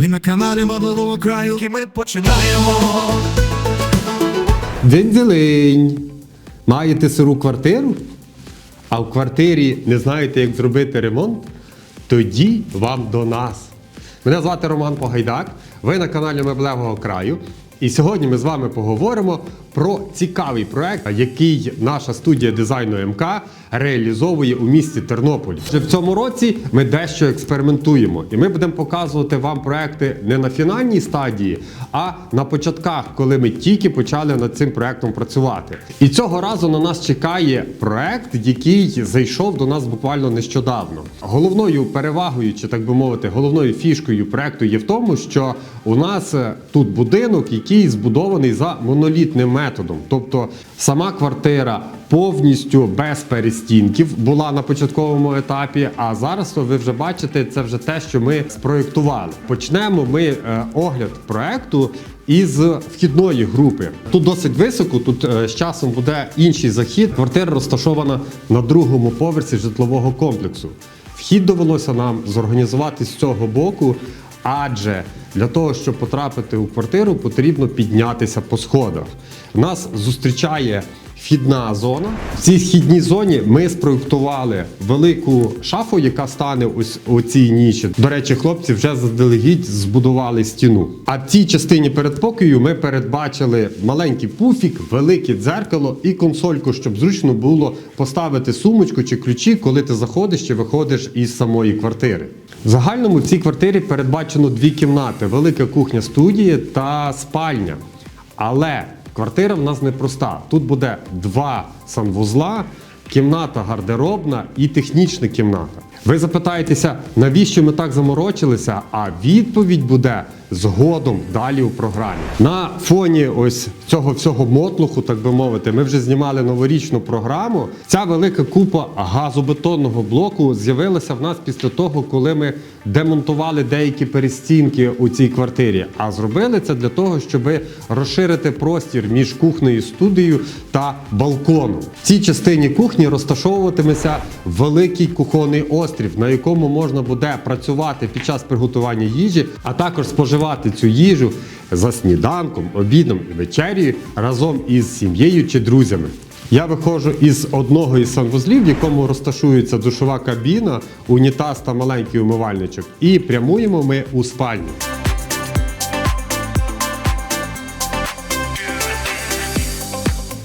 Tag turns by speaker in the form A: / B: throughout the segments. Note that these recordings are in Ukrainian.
A: Ви на каналі Модового краю, і ми починаємо.
B: Дзень-дзелень! Маєте сиру квартиру? А в квартирі не знаєте, як зробити ремонт? Тоді вам до нас. Мене звати Роман Погайдак. Ви на каналі Меблевого краю. І сьогодні ми з вами поговоримо про цікавий проект, який наша студія дизайну МК реалізовує у місті Тернополі. Вже в цьому році ми дещо експериментуємо, і ми будемо показувати вам проекти не на фінальній стадії, а на початках, коли ми тільки почали над цим проектом працювати. І цього разу на нас чекає проект, який зайшов до нас буквально нещодавно. Головною перевагою, чи так би мовити, головною фішкою проекту є в тому, що у нас тут будинок, який збудований за монолітним методом. Тобто сама квартира повністю без перестінків була на початковому етапі. А зараз то ви вже бачите, це вже те, що ми спроєктували. Почнемо ми е, огляд проекту із вхідної групи. Тут досить високо, тут е, з часом буде інший захід. Квартира розташована на другому поверсі житлового комплексу. Вхід довелося нам зорганізувати з цього боку, адже для того, щоб потрапити у квартиру, потрібно піднятися по сходах. Нас зустрічає вхідна зона. В цій вхідній зоні ми спроєктували велику шафу, яка стане ось у цій ніші. До речі, хлопці вже заздалегідь збудували стіну. А в цій частині передпокою ми передбачили маленький пуфік, велике дзеркало і консольку, щоб зручно було поставити сумочку чи ключі, коли ти заходиш чи виходиш із самої квартири. В загальному в цій квартирі передбачено дві кімнати: велика кухня студії та спальня. Але квартира в нас непроста. Тут буде два санвузла, кімната гардеробна і технічна кімната. Ви запитаєтеся, навіщо ми так заморочилися? А відповідь буде згодом далі у програмі. На фоні ось цього всього мотлуху, так би мовити, ми вже знімали новорічну програму. Ця велика купа газобетонного блоку з'явилася в нас після того, коли ми демонтували деякі перестінки у цій квартирі. А зробили це для того, щоб розширити простір між кухнею, студією та балконом. В цій частині кухні розташовуватиметься великий кухонний острів, на якому можна буде працювати під час приготування їжі, а також споживати цю їжу за сніданком, обідом і вечерію разом із сім'єю чи друзями. Я виходжу із одного із санвузлів, в якому розташується душова кабіна, унітаз та маленький умивальничок. І прямуємо ми у спальню.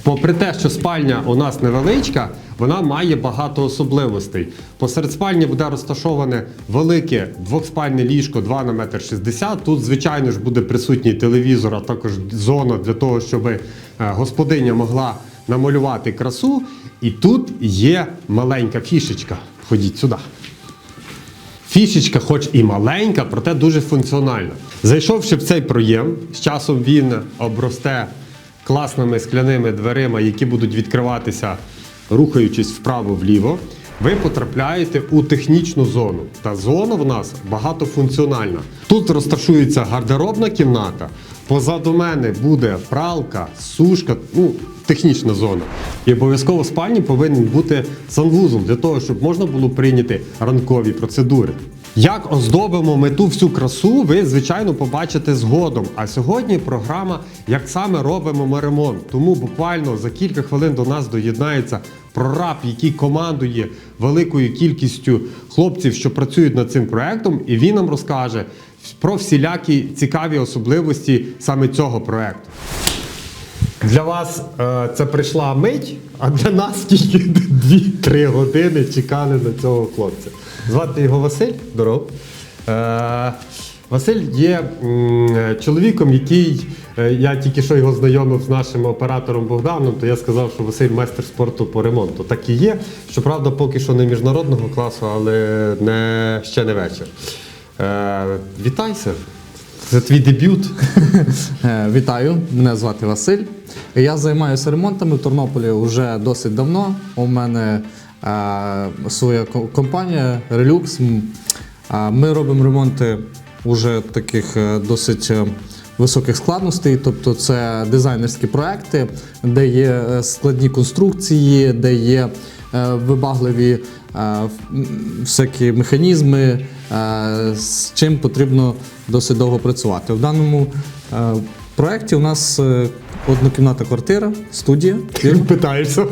B: Попри те, що спальня у нас невеличка, вона має багато особливостей. Посеред спальні буде розташоване велике двохспальне ліжко 2 на 1,60 м. Тут, звичайно ж, буде присутній телевізор, а також зона для того, щоб е, господиня могла намалювати красу. І тут є маленька фішечка. Ходіть сюди. Фішечка, хоч і маленька, проте дуже функціональна. Зайшовши в цей проєм, з часом він обросте класними скляними дверима, які будуть відкриватися, рухаючись вправо-вліво. Ви потрапляєте у технічну зону. Та зона в нас багатофункціональна. Тут розташується гардеробна кімната. Позаду мене буде пралка, сушка, ну, технічна зона. І обов'язково в спальні повинен бути санвузол для того, щоб можна було прийняти ранкові процедури. Як оздобимо ми ту всю красу, ви звичайно побачите згодом. А сьогодні програма, як саме робимо ми ремонт. Тому буквально за кілька хвилин до нас доєднається прораб, який командує великою кількістю хлопців, що працюють над цим проектом, і він нам розкаже про всілякі цікаві особливості саме цього проекту. Для вас е, це прийшла мить, а для нас тільки 2-3 години чекали на цього хлопця. Звати його Василь. Здоров. Е, Василь є чоловіком, який е, я тільки що його знайомив з нашим оператором Богданом, то я сказав, що Василь майстер спорту по ремонту. Так і є. Щоправда, поки що не міжнародного класу, але не, ще не вечір. Е, вітайся. Це твій дебют.
C: Вітаю, мене звати Василь. Я займаюся ремонтами в Тернополі вже досить давно. У мене своя компанія Relux. Ми робимо ремонти вже таких е, досить е, високих складностей, тобто це дизайнерські проекти, де є е, складні конструкції, де є вибагливі всякі механізми, з чим потрібно досить довго працювати. В даному проєкті у нас однокімнатна квартира, студія.
B: Питаєшся.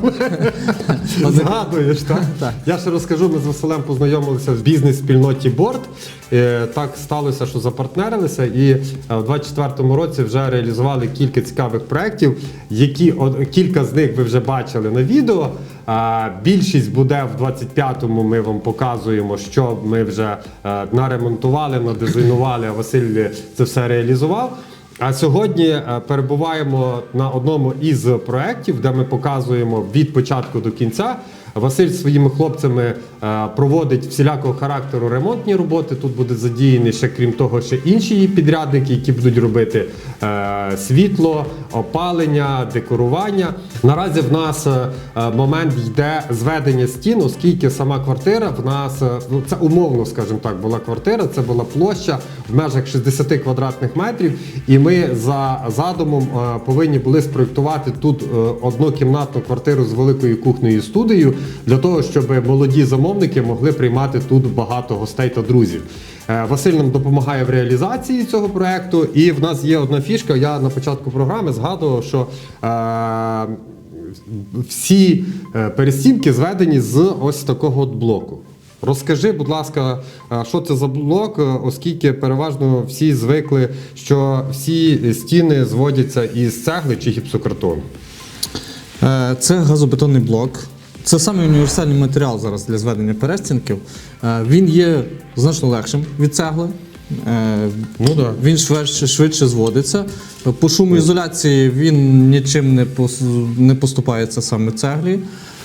B: Згадуєш, так?
C: Так.
B: Я ще розкажу, ми з Василем познайомилися в бізнес-спільноті Борд. Е, Так сталося, що запартнерилися, і е, в 24-му році вже реалізували кілька цікавих проєктів, які кілька з них ви вже бачили на відео. Більшість буде в 25-му. Ми вам показуємо, що ми вже е, наремонтували, надизайнували. А Василь це все реалізував. А сьогодні е, перебуваємо на одному із проєктів, де ми показуємо від початку до кінця. Василь своїми хлопцями е, проводить всілякого характеру ремонтні роботи. Тут будуть задіяні ще крім того, ще інші підрядники, які будуть робити е, світло, опалення, декорування. Наразі в нас е, момент йде зведення стін, оскільки сама квартира в нас ну це умовно, скажімо так, була квартира. Це була площа в межах 60 квадратних метрів. І ми за задумом повинні були спроєктувати тут однокімнатну квартиру з великою кухнею і студією для того, щоб молоді замовники могли приймати тут багато гостей та друзів. Е, Василь нам допомагає в реалізації цього проекту, і в нас є одна фішка. Я на початку програми згадував, що е, всі е, перестінки зведені з ось такого от блоку. Розкажи, будь ласка, що це за блок, оскільки переважно всі звикли, що всі стіни зводяться із цегли чи гіпсокартону.
C: Це газобетонний блок. Це саме універсальний матеріал зараз для зведення перестінків. Е, Він є значно легшим від цегли. Е,
B: Ну да.
C: Він швидше, швидше зводиться. По шумоізоляції він нічим не, не поступається саме цеглі.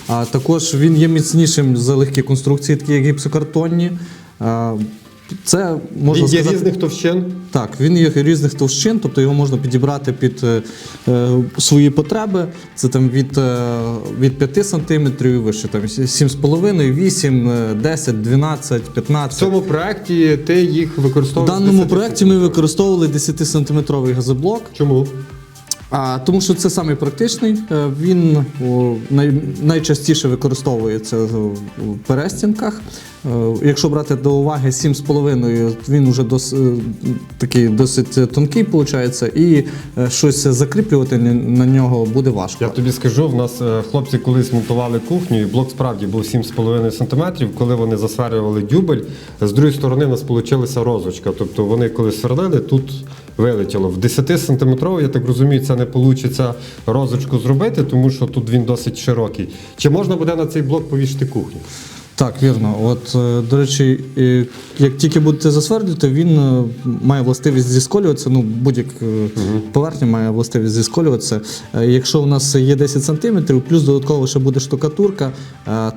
C: А також він є міцнішим за легкі конструкції, такі як гіпсокартонні. Це можна
B: Він є
C: сказати,
B: різних товщин.
C: так, він є різних товщин, тобто його можна підібрати під е, е, свої потреби. Це там від, е, від 5 см і вище, там 7,5, 8, е, 10, 12,
B: В
C: 15.
B: цьому проєкті ти їх
C: В даному
B: 10
C: проєкті ми використовували 10-сантиметровий газоблок.
B: Чому?
C: А, тому що це самий практичний. Е, Він о, най, найчастіше використовується в в перестінках. Е, Якщо брати до уваги 7,5, він вже дос, е, такий досить тонкий, виходить, і щось закріплювати на- нього буде важко.
B: Я тобі скажу, в нас хлопці колись монтували кухню, і блок справді був 7,5 см. Коли вони засверлювали дюбель, з другої сторони у нас вийшла розочка. Тобто вони коли сверлили, тут вилетіло. В 10 сантиметровий, я так розумію, це не вийде розочку зробити, тому що тут він досить широкий. Чи можна буде на цей блок повішати кухню?
C: Так, вірно. От, е, до речі, е, як тільки будете засвердлювати, він е, має властивість зісколюватися. Ну, будь-яка поверхня має властивість зісколюватися. Якщо у нас є 10 см, плюс додатково ще буде штукатурка,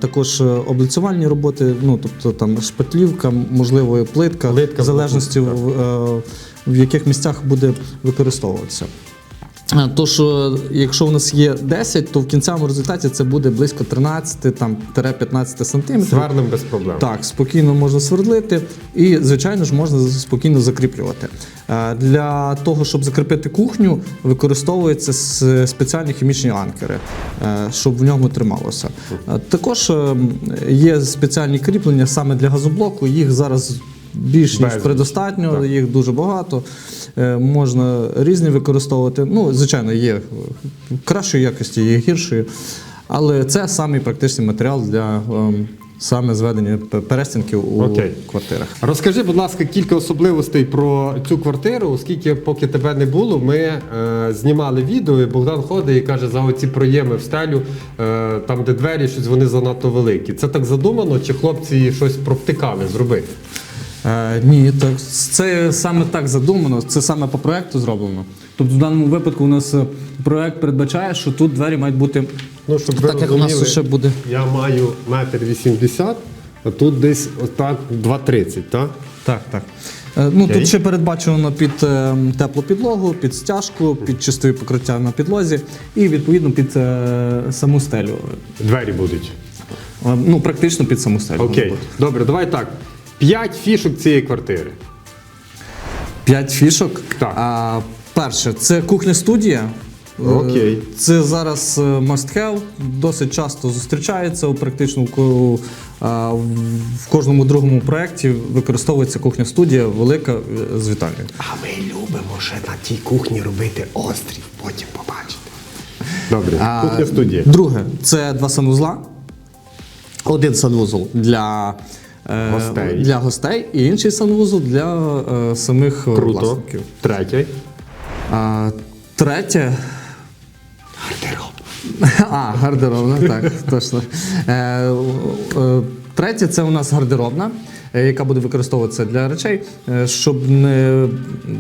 C: також облицювальні роботи, ну тобто там шпатлівка, можливо, плитка,
B: Плитка,
C: в залежності е, в яких місцях буде використовуватися. Е, То, що якщо у нас є 10, то в кінцевому результаті це буде близько 13 там, 15 сантиметрів.
B: Сверлим без проблем.
C: Так, спокійно можна свердлити і, звичайно ж, можна спокійно закріплювати. Е, Для того, щоб закріпити кухню, використовуються спеціальні хімічні анкери, е, щоб в ньому трималося. Е, Також е, є спеціальні кріплення саме для газоблоку. Їх зараз більш ніж предостатньо,
B: Так.
C: їх дуже багато. Е, Можна різні використовувати. Ну, звичайно, є кращої якості, є гіршої. Але це самий практичний матеріал для ем, саме зведення перестінків у
B: Окей.
C: квартирах.
B: Розкажи, будь ласка, кілька особливостей про цю квартиру, оскільки поки тебе не було, ми е, знімали відео, і Богдан ходить і каже, за оці проєми в стелю, е, там де двері, щось вони занадто великі. Це так задумано, чи хлопці щось провтикали зробити?
C: Е, ні, так це саме так задумано, це саме по проекту зроблено.
D: Тобто в даному випадку у нас е, проект передбачає, що тут двері мають бути
B: Ну, щоб ви
C: Так як у нас ще буде.
B: Я маю метр вісімдесят, а тут десь отак 2,30, так?
C: Так, так. Е, Ну,
B: Окей.
C: тут ще передбачено під е, теплу підлогу, під стяжку, під чистові покриття на підлозі і відповідно під е, саму стелю.
B: Двері будуть.
C: Е, Ну, практично під саму стелю.
B: Окей, добре, давай так. П'ять фішок цієї квартири.
C: П'ять фішок.
B: Так.
C: А, перше, це кухня-студія.
B: Окей.
C: Це зараз е, must have, досить часто зустрічається, практично в, кожному другому проєкті використовується кухня студія велика е, з вітальнею.
B: А ми любимо ще на тій кухні робити острів, потім побачите. Добре,
C: А,
B: кухня студія.
C: Друге, це два санвузла. Один санвузол для, е,
B: Гостей.
C: для гостей і інший санвузол для е, самих е,
B: Круто.
C: власників.
B: Третє.
C: А, третє.
B: Гардероб.
C: А, гардеробна, так, точно. Е, е, третє це у нас гардеробна, е, яка буде використовуватися для речей, е, щоб не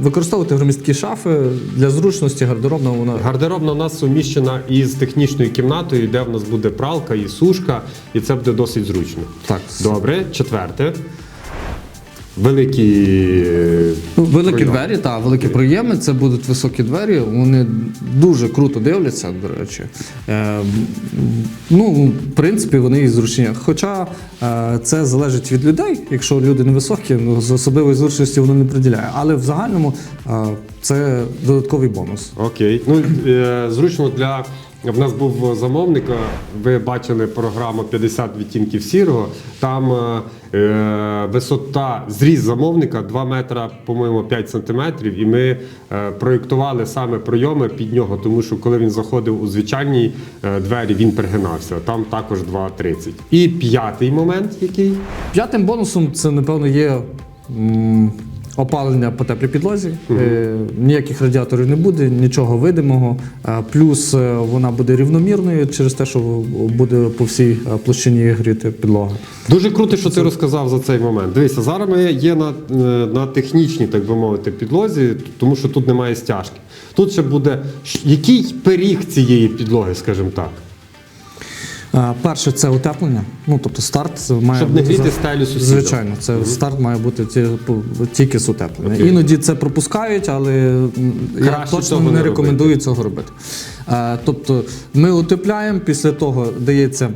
C: використовувати громісткі шафи для зручності гардеробна. Вона
B: Гардеробна у нас суміщена із технічною кімнатою, де в нас буде пралка і сушка, і це буде досить зручно.
C: Так.
B: Добре, четверте. Великі. е,
C: Великі
B: прийоми.
C: двері, так, великі проєми, це будуть високі двері. Вони дуже круто дивляться, до речі. Е, ну, в принципі, вони і зручні. Хоча е, це залежить від людей. Якщо люди невисокі, ну, з особливої зручності воно не приділяє. Але в загальному е, це додатковий бонус.
B: Окей. Ну, е, зручно для. В нас був замовник, е, ви бачили програму 50 відтінків сірого. Там е, е, висота, зріз замовника 2 метра, по-моєму, 5 сантиметрів. І ми е, проєктували саме пройоми під нього, тому що коли він заходив у звичайні е, двері, він пригинався. Там також 2,30. І п'ятий момент, який
C: П'ятим бонусом це, напевно, є. Опалення по теплій підлозі, Е, ніяких радіаторів не буде, нічого видимого. Е, Плюс е, вона буде рівномірною через те, що буде по всій площині гріти підлога.
B: Дуже круто, що ти розказав за цей момент. Дивися, зараз ми є на, на технічній, так би мовити, підлозі, тому що тут немає стяжки. Тут ще буде який пиріг цієї підлоги, скажімо так,
C: Перше це утеплення. Ну тобто старт має
B: щоб не
C: бути
B: гріти
C: за-
B: стелю сусіда.
C: Звичайно, це старт має бути тільки з утеплення.
B: Окей.
C: Іноді це пропускають, але м, я точно не,
B: не
C: рекомендую цього робити. Тобто ми утепляємо, після того дається.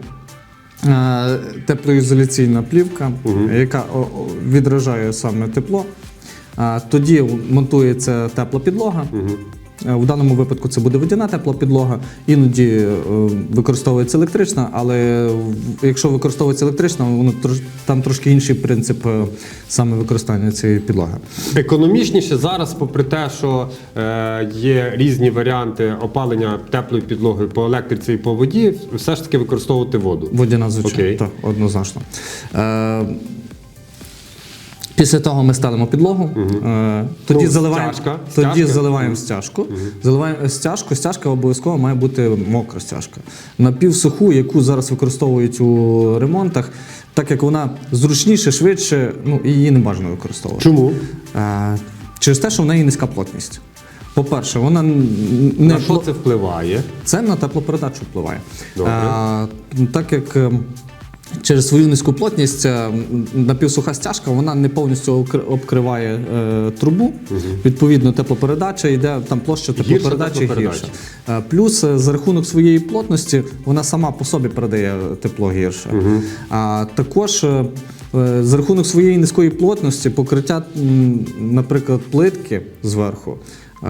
C: Теплоізоляційна плівка, яка о, о, відражає саме тепло. Тоді монтується тепла підлога. Е, В даному випадку це буде водяна тепла підлога. Іноді е, використовується електрична, але якщо використовується електрична, воно там трошки інший принцип е, саме використання цієї підлоги.
B: Економічніше зараз, попри те, що е, є різні варіанти опалення теплою підлогою по електриці і по воді, все ж таки використовувати воду.
C: Водяна звичайно, так, однозначно. Е, Після того ми ставимо підлогу, е, тоді
B: Ну,
C: заливаємо,
B: стяжка,
C: тоді
B: стяжка.
C: заливаємо стяжку. Заливаємо стяжку. Стяжка обов'язково має бути мокра стяжка. Напівсуху, яку зараз використовують у ремонтах, так як вона зручніше, швидше, ну її не бажано використовувати.
B: Чому?
C: Е, Через те, що в неї низька плотність. По-перше, вона не
B: На що це впливає?
C: це на теплопередачу впливає.
B: Добре.
C: А, так як е, через свою низьку плотність е, напівсуха стяжка вона не повністю обкриває е, трубу. Відповідно, теплопередача йде там площа теплопередачі гірша. Е, Плюс е, за рахунок своєї плотності вона сама по собі передає тепло гірше. А також е, за рахунок своєї низької плотності покриття, наприклад, плитки зверху. е,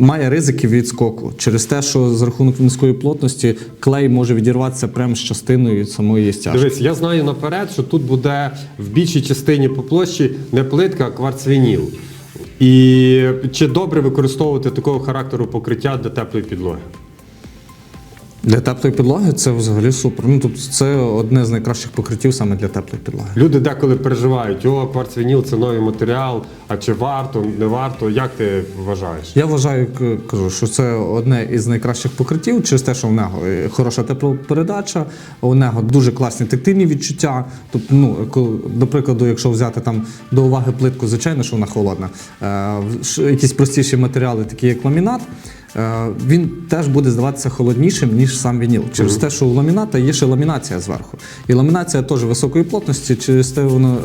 C: Має ризики від скоку через те, що за рахунок низької плотності клей може відірватися прямо з частиною самої стяжки.
B: Дивись, я знаю наперед, що тут буде в більшій частині по площі не плитка, а кварцвініл. І чи добре використовувати такого характеру покриття для теплої підлоги?
C: Для теплої підлоги це взагалі супер. Ну тобто це одне з найкращих покриттів саме для теплої підлоги.
B: Люди деколи переживають, о, кварцвініл це новий матеріал, а чи варто, не варто? Як ти вважаєш?
C: Я вважаю, кажу, що це одне із найкращих покриттів через те, що в нього е, хороша теплопередача, у нього дуже класні тактильні відчуття. Тобто, ну до прикладу, якщо взяти там до уваги плитку, звичайно, що вона холодна. Е, якісь простіші матеріали, такі як ламінат. Е, Він теж буде здаватися холоднішим, ніж сам вініл. Через те, що у ламіната є ще ламінація зверху. І ламінація теж високої плотності, через те воно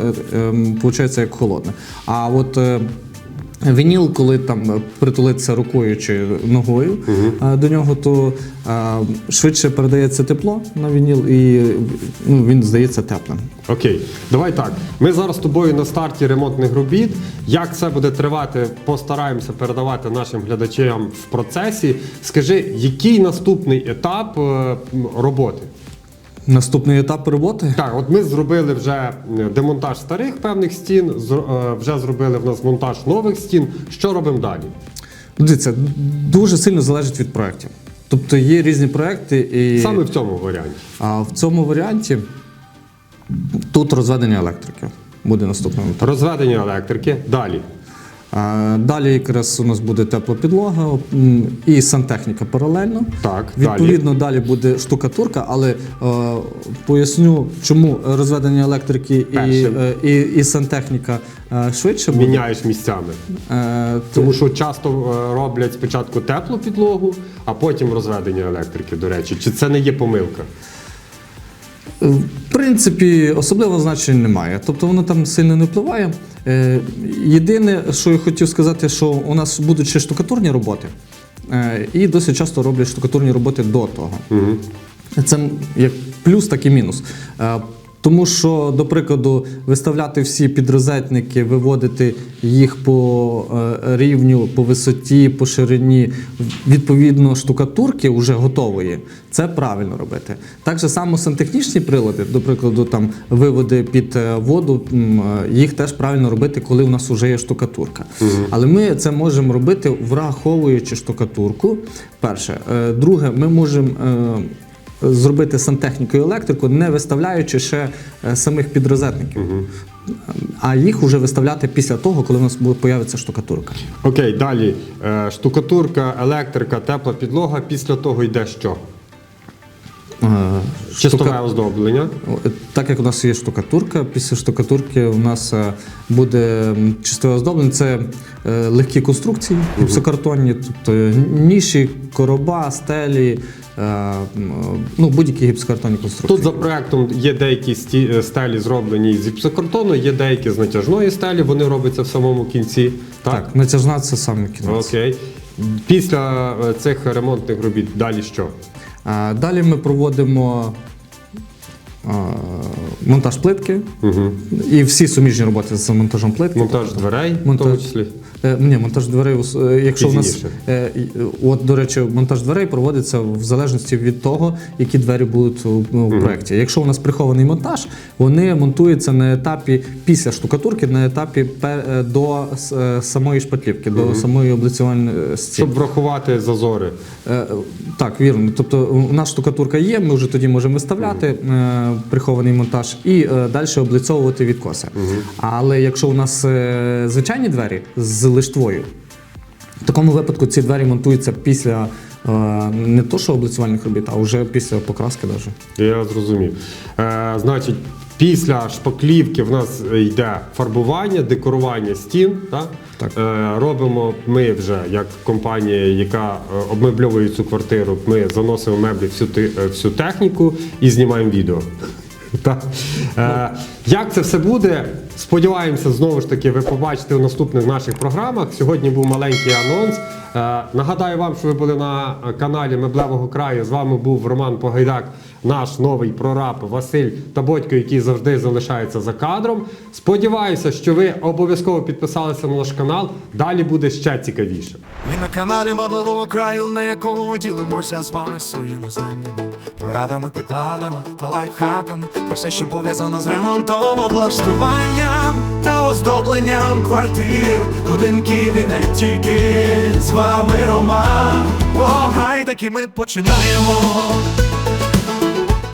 C: виходить як холодне. А от е, Вініл, коли там е, притулиться рукою чи ногою е, до нього, то е, швидше передається тепло на вініл і ну, він здається теплим.
B: Окей, давай так. Ми зараз з тобою на старті ремонтних робіт. Як це буде тривати, постараємося передавати нашим глядачам в процесі. Скажи, який наступний етап роботи?
C: Наступний етап роботи.
B: Так, от ми зробили вже е, демонтаж старих певних стін, е, вже зробили в нас монтаж нових стін. Що робимо далі?
C: Дивіться, дуже сильно залежить від проєктів. Тобто є різні проекти, і
B: Саме в цьому варіанті.
C: а в цьому варіанті тут розведення електрики буде наступним.
B: Розведення електрики. Далі.
C: А, Далі якраз у нас буде тепла підлога і сантехніка паралельно.
B: Так,
C: Відповідно, далі буде штукатурка, але е, поясню, чому розведення електрики і, е, і, і сантехніка е, швидше буде.
B: Міняєш місцями.
C: Е,
B: Тому що часто е, роблять спочатку теплу підлогу, а потім розведення електрики, до речі. Чи це не є помилка?
C: В принципі, особливого значення немає. Тобто воно там сильно не впливає. Е, Єдине, що я хотів сказати, що у нас будуть ще штукатурні роботи, е, і досить часто роблять штукатурні роботи до того. Це як плюс, так і мінус. Тому що, до прикладу, виставляти всі підрозетники, виводити їх по е, рівню, по висоті, по ширині, відповідно штукатурки вже готової, це правильно робити. Так же само сантехнічні прилади, до прикладу, там виводи під е, воду, е, їх теж правильно робити, коли у нас вже є штукатурка. Але ми це можемо робити, враховуючи штукатурку. Перше. Друге, ми можемо. Зробити сантехніку і електрику, не виставляючи ще е, самих підрозетників, а їх вже виставляти після того, коли у нас буде появиться штукатурка.
B: Окей, далі. Е, Штукатурка, електрика, тепла підлога. Після того йде що?
C: Е,
B: Чистове
C: штука-
B: оздоблення.
C: Так як у нас є штукатурка, після штукатурки у нас буде чистове оздоблення. Це легкі конструкції, гіпсокартонні, тобто ніші, короба, стелі, ну, будь-які гіпсокартонні конструкції.
B: Тут за проектом є деякі е, стелі зроблені з гіпсокартону, є деякі з натяжної стелі, вони робляться в самому кінці. Так?
C: Так, натяжна це саме кінець.
B: Окей. Після е, цих ремонтних робіт далі що?
C: А Далі ми проводимо монтаж плитки
B: Угу.
C: і всі суміжні роботи з монтажом плитки.
B: Монтаж дверей, в тому числі.
C: Е, ні, монтаж дверей, е, якщо в нас. Е, от, до речі, монтаж дверей проводиться в залежності від того, які двері будуть у, ну, в проєкті. Якщо у нас прихований монтаж, вони монтуються на етапі після штукатурки, на етапі до самої шпатлівки, до самої облицювальної стіни.
B: Щоб врахувати зазори.
C: Так, вірно. Тобто у нас штукатурка є, ми вже тоді можемо виставляти прихований монтаж і далі облицьовувати відкоси. Але якщо у нас звичайні двері з лиштвою, в такому випадку ці двері монтуються після е, не то, що облицювальних робіт, а вже після покраски. Даже.
B: Я зрозумів. Е, значить, після шпаклівки в нас йде фарбування, декорування стін. Так?
C: Так.
B: Е, робимо ми вже як компанія, яка е, обмебльовує цю квартиру. Ми заносимо меблі всю, е, всю техніку і знімаємо відео. Е, як це все буде? Сподіваємося, знову ж таки, ви побачите у наступних наших програмах. Сьогодні був маленький анонс. Е, нагадаю вам, що ви були на каналі Меблевого краю. З вами був Роман Погайдак, наш новий прораб Василь Табодько, який завжди залишається за кадром. Сподіваюся, що ви обов'язково підписалися на наш канал. Далі буде ще цікавіше.
A: Ми на каналі Мадового краю, на якому ділимося з вами своїми знаннями, порадами, питаннями та лайфхаками, про все, що пов'язано з ремонтом, облаштуванням та оздобленням квартир, будинків і не тільки з вами Роман. О, гай, таки ми починаємо.